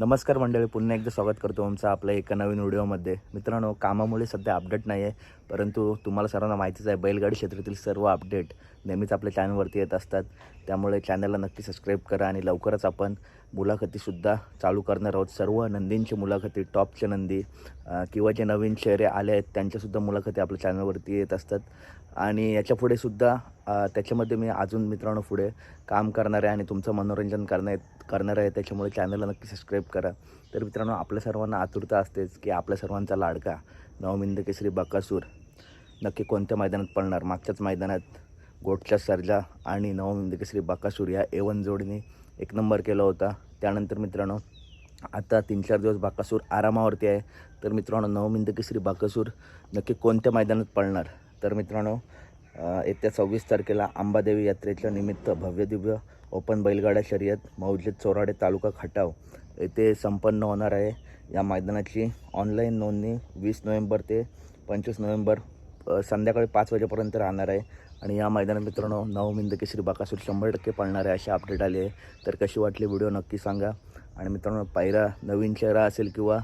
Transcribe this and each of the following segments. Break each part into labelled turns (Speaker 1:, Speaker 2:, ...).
Speaker 1: नमस्कार मंडळी पुन्हा एकदा स्वागत करतो आमचं आपल्या एका नवीन व्हिडिओमध्ये. मित्रांनो कामामुळे सध्या अपडेट नाही आहे परंतु तुम्हाला सर्वांना माहितीच आहे बैलगाडी क्षेत्रातील सर्व अपडेट नेहमीच आपल्या चॅनलवरती येत असतात. त्यामुळे चॅनलला नक्की सबस्क्राईब करा आणि लवकरच आपण मुलाखतीसुद्धा चालू करणार आहोत. सर्व नंदींची मुलाखती टॉपचे नंदी किंवा जे नवीन चेहरे आले आहेत त्यांच्यासुद्धा मुलाखती आपल्या चॅनलवरती येत असतात. आणि याच्या सुद्धा त्याच्यामध्ये मी अजून मित्रांनो पुढे काम करणार आहे आणि तुमचं मनोरंजन करणार करणार आहे. त्याच्यामुळे चॅनलला नक्की सबस्क्राईब करा. तर मित्रांनो आपल्या सर्वांना आतुरता असतेच की आपल्या सर्वांचा लाडका नवमिंद केसरी बकासूर नक्की कोणत्या मैदानात पडणार मागच्याच मैदानात गोटच्या सर्जा आणि नवमिंद केसरी बकासूर या एवन जोडीने एक नंबर केला होता. त्यानंतर मित्रांनो आता तीन चार दिवस बाकासूर आरामावरती आहे. तर मित्रांनो नवमिंद केसरी बाकासूर नक्की कोणत्या मैदानात पळणार? तर मित्रांनो येत्या सव्वीस तारखेला अंबादेवी यात्रेच्या निमित्त भव्यदिव्य ओपन बैलगाडा शर्यत मौजे चोराडे तालुका खटाव येथे संपन्न होणार आहे. या मैदानाची ऑनलाईन नोंदणी वीस नोव्हेंबर ते पंचवीस नोव्हेंबर संध्याकाळी पाच वाजेपर्यंत राहणार आहे. आणि या मैदानात मित्रांनो नवमिंद केसरी बाकासूर शंभर टक्के पळणार आहे अशी अपडेट आली आहे. तर कशी वाटली व्हिडिओ नक्की सांगा. आणि मित्रांनो पायरा नवीन चेहरा असेल किंवा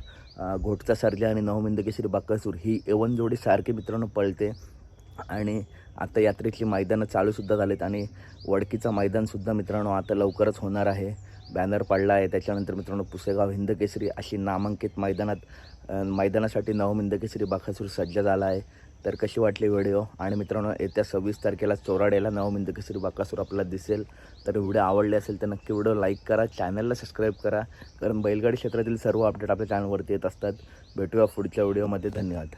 Speaker 1: घोटचा सर्जा आणि नवमिंद केसरी बाकासूर ही एवन जोडी सारखी मित्रांनो पळते. आणि आता यात्रेची मैदानं चालूसुद्धा झालेत आणि वडकीचं मैदानसुद्धा मित्रांनो आता लवकरच होणार आहे. बॅनर पडला आहे. त्याच्यानंतर मित्रांनो पुसेगाव हिंदकेसरी अशी नामांकित मैदानात मैदानासाठी नवम हिंदकेसरी बाकासूर सज्ज झाला आहे. तर कशी वाटली व्हिडिओ? आणि मित्रांनो येत्या सव्वीस तारखेला चोराड्याला नवम हिंदकेसरी बाकासूर आपल्याला दिसेल. तर व्हिडिओ आवडले असेल तर नक्की व्हिडिओ लाईक करा चॅनलला सबस्क्राईब करा कारण बैलगाडी क्षेत्रातील सर्व अपडेट आपल्या चॅनलवरती येत असतात. भेटूया पुढच्या व्हिडिओमध्ये. धन्यवाद.